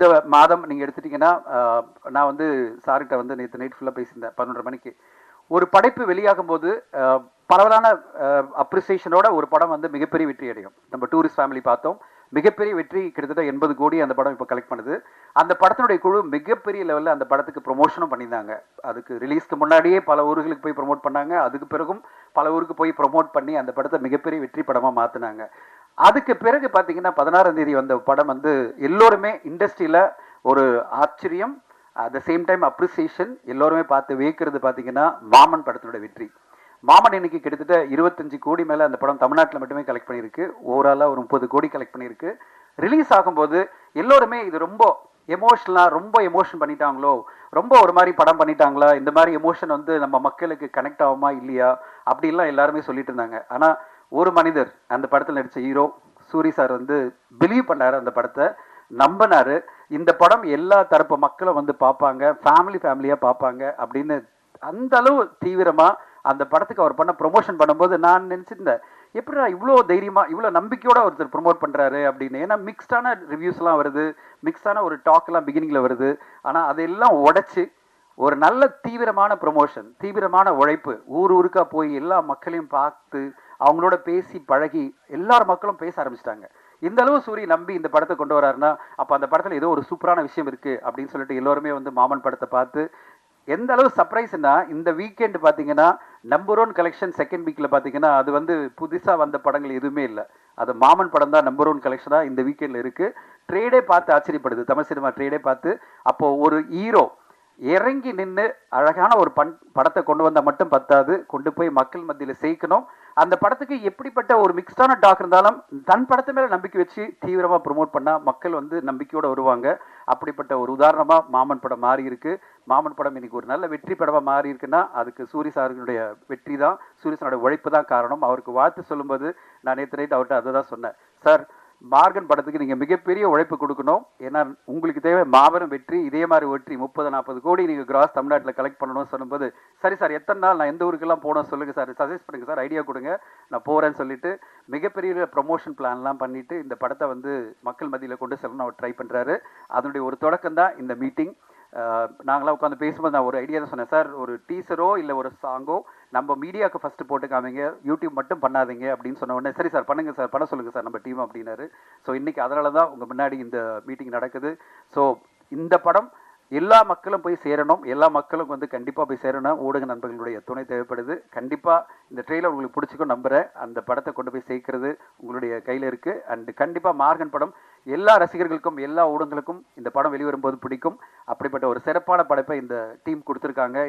இந்த மாதம் நீங்கள் எடுத்துட்டீங்கன்னா நான் வந்து சார்கிட்ட வந்து நேற்று நைட் ஃபுல்லாக பேசியிருந்தேன் பன்னெண்டு மணிக்கு. ஒரு படைப்பு வெளியாகும் போது பரவலான அப்ரிசியேஷனோட ஒரு படம் வந்து மிகப்பெரிய வெற்றி அடையும். நம்ம டூரிஸ்ட் ஃபேமிலி பார்த்தோம். மிகப்பெரிய வெற்றி கிட்டத்தட்ட எண்பது கோடி அந்த படம் இப்போ கலெக்ட் பண்ணுது. அந்த படத்தினுடைய குழு மிகப்பெரிய லெவலில் அந்த படத்துக்கு ப்ரொமோஷனும் பண்ணியிருந்தாங்க. அதுக்கு ரிலீஸ்க்கு முன்னாடியே பல ஊர்களுக்கு போய் ப்ரொமோட் பண்ணாங்க. அதுக்கு பிறகும் பல ஊருக்கு போய் ப்ரொமோட் பண்ணி அந்த படத்தை மிகப்பெரிய வெற்றி படமாக மாற்றினாங்க அதுக்கு பிறகு பார்த்தீங்கன்னா பதினாறாம் தேதி வந்த படம் வந்து எல்லோருமே இண்டஸ்ட்ரியில் ஒரு ஆச்சரியம் at the same time appreciation எல்லோருமே பார்த்து வியக்கிறது பார்த்தீங்கன்னா மாமன் படத்தினுடைய வெற்றி. மாமன் இன்னைக்கு கிட்டத்தட்ட இருபத்தஞ்சு கோடி மேலே அந்த படம் தமிழ்நாட்டில் மட்டுமே கலெக்ட் பண்ணியிருக்கு. ஓவராலாக ஒரு முப்பது கோடி கலெக்ட் பண்ணியிருக்கு. ரிலீஸ் ஆகும்போது எல்லோருமே இது ரொம்ப எமோஷனலாக ரொம்ப எமோஷன் பண்ணிட்டாங்களோ ரொம்ப ஒரு மாதிரி படம் பண்ணிட்டாங்களா இந்த மாதிரி எமோஷன் வந்து நம்ம மக்களுக்கு கனெக்ட் ஆகுமா இல்லையா அப்படிலாம் எல்லாருமே சொல்லிட்டு இருந்தாங்க. ஆனால் ஒரு மனிதர் அந்த படத்தில் நடித்த ஹீரோ சூரி சார் வந்து பிலீவ் பண்ணாரு அந்த படத்தை நம்பினாரு. இந்த படம் எல்லா தரப்பு மக்களும் வந்து பார்ப்பாங்க ஃபேமிலி ஃபேமிலியாக பார்ப்பாங்க அப்படின்னு அந்த அளவு தீவிரமாக அந்த படத்துக்கு அவர் பண்ண ப்ரொமோஷன் பண்ணும்போது நான் நினச்சிருந்தேன் எப்படிடா இவ்வளோ தைரியமாக இவ்வளோ நம்பிக்கையோடு ஒருத்தர் ப்ரொமோட் பண்ணுறாரு அப்படின்னு. ஏன்னா மிக்ஸ்டான ரிவ்யூஸ்லாம் வருது மிக்ஸ்டான ஒரு டாக்லாம் பிகினிங்கில் வருது. ஆனால் அதையெல்லாம் உடச்சி ஒரு நல்ல தீவிரமான ப்ரொமோஷன் தீவிரமான உழைப்பு ஊர் ஊருக்காக போய் எல்லா மக்களையும் பார்த்து அவங்களோட பேசி பழகி எல்லார் மக்களும் பேச ஆரம்பிச்சிட்டாங்க. இந்த அளவு சூரி நம்பி இந்த படத்தை கொண்டு வராருன்னா அப்போ அந்த படத்தில் ஏதோ ஒரு சூப்பரான விஷயம் இருக்குது அப்படின்னு சொல்லிட்டு எல்லோருமே வந்து மாமன் படத்தை பார்த்து எந்த அளவு சர்ப்ரைஸ்னா இந்த வீக்கெண்ட் பார்த்தீங்கன்னா நம்பர் ஒன் கலெக்ஷன் செகண்ட் வீக்கில் பார்த்தீங்கன்னா அது வந்து புதுசாக வந்த படங்கள் எதுவுமே இல்லை. அது மாமன் படம் தான் நம்பர் ஒன் கலெக்ஷனாக இந்த வீக்கெண்டில் இருக்குது ட்ரேடே பார்த்து ஆச்சரியப்படுது. தமிழ் சினிமா ட்ரேடே பார்த்து அப்போது ஒரு ஹீரோ இறங்கி நின்று அழகான ஒரு பண் படத்தை கொண்டு வந்தால் மட்டும் பத்தாது. கொண்டு போய் மக்கள் மத்தியில் சேர்க்கணும். அந்த படத்துக்கு எப்படிப்பட்ட ஒரு மிக்ஸ்டான டாக் இருந்தாலும் தன் படத்து மேலே நம்பிக்கை வச்சு தீவிரமாக ப்ரொமோட் பண்ணால் மக்கள் வந்து நம்பிக்கையோடு வருவாங்க. அப்படிப்பட்ட ஒரு உதாரணமாக மாமன் படம் மாறி இருக்கு. மாமன் படம் இன்னைக்கு ஒரு நல்ல வெற்றி படமாக மாறி இருக்குன்னா அதுக்கு சூரிய சாருடைய வெற்றி தான் சூரிய சாரோட உழைப்பு தான் காரணம். அவருக்கு வாழ்த்து சொல்லும்போது நான் நேற்று நைட் அவர்கிட்ட அதை தான் சொன்னேன். சார் மார்கன் படத்துக்கு நீங்கள் மிகப்பெரிய உழைப்பு கொடுக்கணும். ஏன்னா உங்களுக்கு தேவை மாபெரும் வெற்றி இதே மாதிரி வெற்றி முப்பது நாற்பது கோடி நீங்கள் கிராஸ் தமிழ்நாட்டில் கலெக்ட் பண்ணணும்னு சொல்லும்போது சரி சார் எத்தனை நாள் நான் எந்த ஊருக்கெல்லாம் போகணும் சொல்லுங்கள் சார் சஜஸ்ட் பண்ணுங்கள் சார் ஐடியா கொடுங்க நான் போகிறேன்னு சொல்லிட்டு மிகப்பெரிய ப்ரொமோஷன் பிளான்லாம் பண்ணிவிட்டு இந்த படத்தை வந்து மக்கள் மத்தியில் கொண்டு செல்லணும் அவர் ட்ரை பண்ணுறாரு அதனுடைய ஒரு தொடக்கம் தான் இந்த மீட்டிங் நாங்களாம் உட்காந்து பேசும்போது நான் ஒரு ஐடியா தான் சொன்னேன். சார் ஒரு டீசரோ இல்லை ஒரு சாங்கோ நம்ம மீடியாவுக்கு ஃபஸ்ட்டு போட்டு காமிங்க யூடியூப் மட்டும் பண்ணாதீங்க அப்படின்னு சொன்ன உடனே சரி சார் பண்ணுங்கள் சார் பண்ண சொல்லுங்கள் சார் நம்ம டீம் அப்படின்னாரு. ஸோ இன்றைக்கி அதனால தான் உங்கள் முன்னாடி இந்த மீட்டிங் நடக்குது. ஸோ இந்த படம் எல்லா மக்களும் போய் சேரணும். எல்லா மக்களும் வந்து கண்டிப்பாக போய் சேரணும். ஊடக நண்பர்களுடைய துணை தேவைப்படுது. கண்டிப்பாக இந்த ட்ரெயிலர் உங்களுக்கு பிடிச்சிக்கும் நம்புகிறேன் அந்த படத்தை கொண்டு போய் சேர்க்கறது உங்களுடைய கையில் இருக்குது அண்ட் கண்டிப்பாக மார்கன் படம் எல்லா ரசிகர்களுக்கும் எல்லா ஊடகங்களுக்கும் இந்த படம் வெளிவரும்போது பிடிக்கும். அப்படிப்பட்ட ஒரு சிறப்பான படைப்பை இந்த டீம் கொடுத்துருக்காங்க.